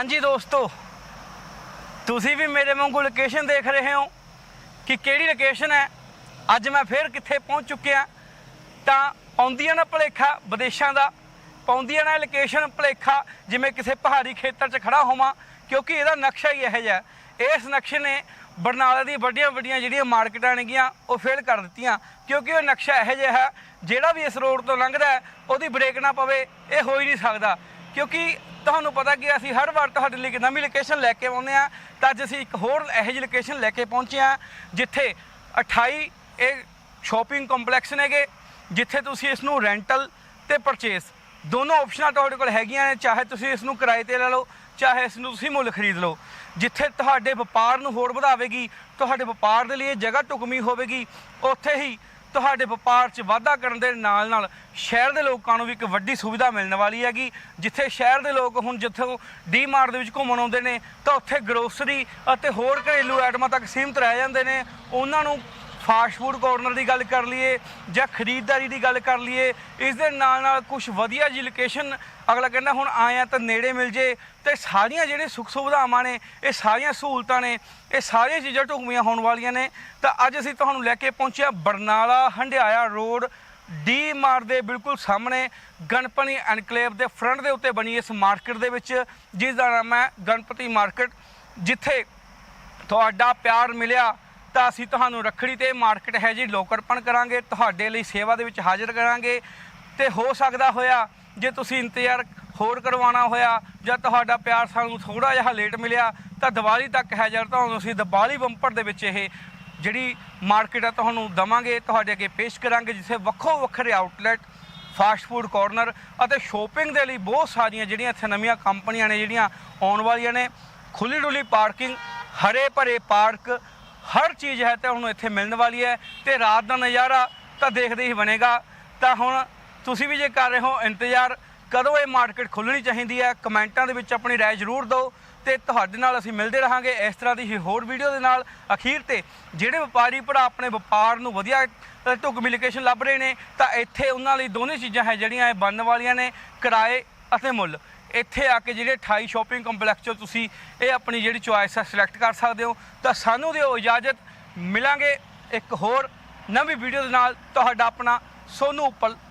ਹਾਂਜੀ ਦੋਸਤੋ, ਤੁਸੀਂ ਵੀ ਮੇਰੇ ਵਾਂਗੂ ਲੋਕੇਸ਼ਨ ਦੇਖ ਰਹੇ ਹੋ ਕਿ ਕਿਹੜੀ ਲੋਕੇਸ਼ਨ ਹੈ? ਅੱਜ ਮੈਂ ਫੇਰ ਕਿੱਥੇ ਪਹੁੰਚ ਚੁੱਕਿਆ ਤਾਂ ਆਉਂਦੀਆਂ ਨਾ ਭਲੇਖਾ ਵਿਦੇਸ਼ਾਂ ਦਾ, ਪਾਉਂਦੀਆਂ ਨਾ ਲੋਕੇਸ਼ਨ ਭਲੇਖਾ, ਜਿਵੇਂ ਕਿਸੇ ਪਹਾੜੀ ਖੇਤਰ 'ਚ ਖੜਾ ਹੋਵਾਂ, ਕਿਉਂਕਿ ਇਹਦਾ ਨਕਸ਼ਾ ਹੀ ਇਹੋ ਜਿਹਾ ਇਸ ਨਕਸ਼ੇ ਨੇ ਬਰਨਾਲਾ ਦੀ ਵੱਡੀਆਂ ਵੱਡੀਆਂ ਜਿਹੜੀਆਂ ਮਾਰਕੀਟਾਂ ਨੇਗੀਆਂ ਉਹ ਫੇਲ ਕਰ ਦਿੱਤੀਆਂ, ਕਿਉਂਕਿ ਉਹ ਨਕਸ਼ਾ ਇਹੋ ਜਿਹਾ ਹੈ, ਜਿਹੜਾ ਵੀ ਇਸ ਰੋਡ ਤੋਂ ਲੰਘਦਾ ਉਹਦੀ ਬ੍ਰੇਕ ਨਾ ਪਵੇ, ਇਹ ਹੋ ਹੀ ਨਹੀਂ ਸਕਦਾ। ਕਿਉਂਕਿ ਤੁਹਾਨੂੰ ਪਤਾ ਕਿ ਅਸੀਂ ਹਰ ਵਾਰ ਤੁਹਾਡੇ ਲਈ ਇੱਕ ਨਵੀਂ ਲੋਕੇਸ਼ਨ ਲੈ ਕੇ ਆਉਂਦੇ ਆ ਤਾਂ ਅੱਜ ਅਸੀਂ ਇੱਕ ਹੋਰ ਇਹੋ ਜਿਹੀ ਲੋਕੇਸ਼ਨ ਲੈ ਕੇ ਪਹੁੰਚੇ ਆ ਜਿੱਥੇ 28 ਇਹ ਸ਼ਾਪਿੰਗ ਕੰਪਲੈਕਸ ਨੇਗੇ, ਜਿੱਥੇ ਤੁਸੀਂ ਇਸ ਨੂੰ ਰੈਂਟਲ ਤੇ ਪਰਚੇਸ ਦੋਨੋਂ ਆਪਸ਼ਨਾਂ ਤੁਹਾਡੇ ਕੋਲ ਹੈਗੀਆਂ ਨੇ, ਚਾਹੇ ਤੁਸੀਂ ਇਸ ਨੂੰ ਕਿਰਾਏ ਤੇ ਲੈ ਲਓ, ਚਾਹੇ ਇਸ ਨੂੰ ਤੁਸੀਂ ਮੁੱਲ ਖਰੀਦ ਲਓ। ਜਿੱਥੇ ਤੁਹਾਡੇ ਵਪਾਰ ਨੂੰ ਹੋਰ ਵਧਾਵੇਗੀ, ਤੁਹਾਡੇ ਵਪਾਰ ਦੇ ਲਈ ਇਹ ਜਗ੍ਹਾ ਢੁਕਵੀਂ ਹੋਵੇਗੀ, ਉੱਥੇ ਹੀ ਤੁਹਾਡੇ ਵਪਾਰ 'ਚ ਵਾਧਾ ਕਰਨ ਦੇ ਨਾਲ ਨਾਲ ਸ਼ਹਿਰ ਦੇ ਲੋਕਾਂ ਨੂੰ ਵੀ ਇੱਕ ਵੱਡੀ ਸੁਵਿਧਾ ਮਿਲਣ ਵਾਲੀ ਹੈਗੀ। ਜਿੱਥੇ ਸ਼ਹਿਰ ਦੇ ਲੋਕ ਹੁਣ ਜਿੱਥੋਂ ਡੀਮਾਰਟ ਦੇ ਵਿੱਚ ਘੁੰਮਣ ਆਉਂਦੇ ਨੇ, ਤਾਂ ਉੱਥੇ ਗਰੋਸਰੀ ਅਤੇ ਹੋਰ ਘਰੇਲੂ ਆਈਟਮਾਂ ਤੱਕ ਸੀਮਤ ਰਹਿ ਜਾਂਦੇ ਨੇ। ਉਹਨਾਂ ਨੂੰ ਫਾਸਟ ਫੂਡ ਕਾਰਨਰ ਦੀ ਗੱਲ ਕਰ ਲਈਏ ਜਾਂ ਖਰੀਦਦਾਰੀ ਦੀ ਗੱਲ ਕਰ ਲਈਏ, ਇਸ ਦੇ ਨਾਲ ਨਾਲ ਕੁਝ ਵਧੀਆ ਜੀ ਲੋਕੇਸ਼ਨ ਅਗਲਾ ਕਹਿੰਦਾ ਹੁਣ ਆਇਆ ਤਾਂ ਨੇੜੇ ਮਿਲ ਜੇ ਤੇ ਸਾਰੀਆਂ ਜਿਹੜੇ ਸੁੱਖ ਸੁਵਿਧਾਵਾਂ ਨੇ, ਇਹ ਸਾਰੀਆਂ ਸਹੂਲਤਾਂ ਨੇ, ਇਹ ਸਾਰੀਆਂ ਚੀਜ਼ਾਂ ਢੁਕਵੀਆਂ ਹੋਣ ਵਾਲੀਆਂ ਨੇ, ਤਾਂ ਅੱਜ ਅਸੀਂ ਤੁਹਾਨੂੰ ਲੈ ਕੇ ਪਹੁੰਚਿਆ ਬਰਨਾਲਾ ਹੰਡਿਆਇਆ ਰੋਡ ਡੀ ਮਾਰ ਦੇ ਬਿਲਕੁਲ ਸਾਹਮਣੇ, ਗਣਪਤੀ ਐਨਕਲੇਵ ਦੇ ਫਰੰਟ ਦੇ ਉੱਤੇ ਬਣੀ ਇਸ ਮਾਰਕੀਟ ਦੇ ਵਿੱਚ ਜਿਸ ਦਾ ਨਾਮ ਹੈ ਗਣਪਤੀ ਮਾਰਕੀਟ, ਜਿੱਥੇ ਤੁਹਾਡਾ ਪਿਆਰ ਮਿਲਿਆ। ਤਾਂ ਅਸੀਂ ਤੁਹਾਨੂੰ ਰੱਖੜੀ ਤੇ ਮਾਰਕੀਟ ਹੈ ਜੀ ਲੋਕਰਪਣ ਕਰਾਂਗੇ, ਤੁਹਾਡੇ ਲਈ ਸੇਵਾ ਦੇ ਵਿੱਚ ਹਾਜ਼ਰ ਕਰਾਂਗੇ। ਤੇ ਹੋ ਸਕਦਾ ਹੋਇਆ, ਜੇ ਤੁਸੀਂ ਇੰਤਜ਼ਾਰ ਹੋਰ ਕਰਵਾਉਣਾ ਹੋਇਆ, ਜਾਂ ਤੁਹਾਡਾ ਪਿਆਰ ਸਾਨੂੰ ਥੋੜਾ ਜਿਹਾ ਲੇਟ ਮਿਲਿਆ, ਤਾਂ ਦੀਵਾਲੀ ਤੱਕ ਹੈ ਜਰ ਤੁਹਾਨੂੰ ਅਸੀਂ ਦੀਵਾਲੀ ਬੰਪਰ ਦੇ ਵਿੱਚ ਇਹ ਜਿਹੜੀ ਮਾਰਕੀਟ ਆ ਤੁਹਾਨੂੰ ਦਵਾਂਗੇ, ਤੁਹਾਡੇ ਅੱਗੇ ਪੇਸ਼ ਕਰਾਂਗੇ, ਜਿੱਥੇ ਵੱਖੋ ਵੱਖਰੇ ਆਊਟਲੈਟ ਫਾਸਟ ਫੂਡ ਕਾਰਨਰ ਅਤੇ ਸ਼ੋਪਿੰਗ ਦੇ ਲਈ ਬਹੁਤ ਸਾਰੀਆਂ ਜਿਹੜੀਆਂ ਇੱਥੇ ਨਵੀਆਂ ਕੰਪਨੀਆਂ ਨੇ, ਜਿਹੜੀਆਂ ਆਉਣ ਵਾਲੀਆਂ ਨੇ। ਖੁੱਲੀ ਡੁੱਲੀ ਪਾਰਕਿੰਗ ਹਰੇ ਭਰੇ ਪਾਰਕ ਹਰ ਚੀਜ਼ ਹੈ ਤੇ ਹੁਣ ਇੱਥੇ ਮਿਲਣ ਵਾਲੀ ਹੈ ਤੇ ਰਾਤ ਦਾ ਨਜ਼ਾਰਾ ਤਾਂ ਦੇਖਦੇ ਹੀ ਬਣੇਗਾ ਤਾਂ ਹੁਣ ਤੁਸੀਂ ਵੀ ਜੇ ਕਰ ਰਹੇ ਹੋ ਇੰਤਜ਼ਾਰ ਕਦੋਂ ਇਹ ਮਾਰਕੀਟ ਖੁੱਲਣੀ ਚਾਹੀਦੀ ਹੈ ਕਮੈਂਟਾਂ ਦੇ ਵਿੱਚ ਆਪਣੀ رائے ਜ਼ਰੂਰ ਦਿਓ ਤੇ ਤੁਹਾਡੇ ਨਾਲ ਅਸੀਂ ਮਿਲਦੇ ਰਹਾਂਗੇ ਇਸ ਤਰ੍ਹਾਂ ਦੀ ਹੀ ਹੋਰ ਵੀਡੀਓ ਦੇ ਨਾਲ ਅਖੀਰ ਤੇ ਜਿਹੜੇ ਵਪਾਰੀ ਭਰਾ ਆਪਣੇ ਵਪਾਰ ਨੂੰ ਵਧੀਆ ਅ, ਢੁਕਵੀਂ ਲੋਕੇਸ਼ਨ ਲੱਭ ਰਹੇ ਨੇ ਤਾਂ ਇੱਥੇ ਉਹਨਾਂ ਲਈ ਦੋਨੇ ਚੀਜ਼ਾਂ ਹੈ ਜਿਹੜੀਆਂ ਇਹ ਬਣਨ ਵਾਲੀਆਂ ਨੇ ਕਿਰਾਏ ਅਤੇ ਮੁੱਲ ਇੱਥੇ ਆ ਕੇ ਜਿਹੜੇ 28 ਸ਼ਾਪਿੰਗ ਕੰਪਲੈਕਸ ਚੋਂ ਤੁਸੀਂ ਇਹ ਆਪਣੀ ਜਿਹੜੀ ਚੁਆਇਸ ਹੈ ਸਿਲੈਕਟ ਕਰ ਸਕਦੇ ਹੋ। ਤਾਂ ਸਾਨੂੰ ਦਿਓ ਇਜਾਜ਼ਤ, ਮਿਲਾਂਗੇ ਇੱਕ ਹੋਰ ਨਵੀਂ ਵੀਡੀਓ ਦੇ ਨਾਲ। ਤੁਹਾਡਾ ਆਪਣਾ ਸੋਨੂ ਉੱਪਲ।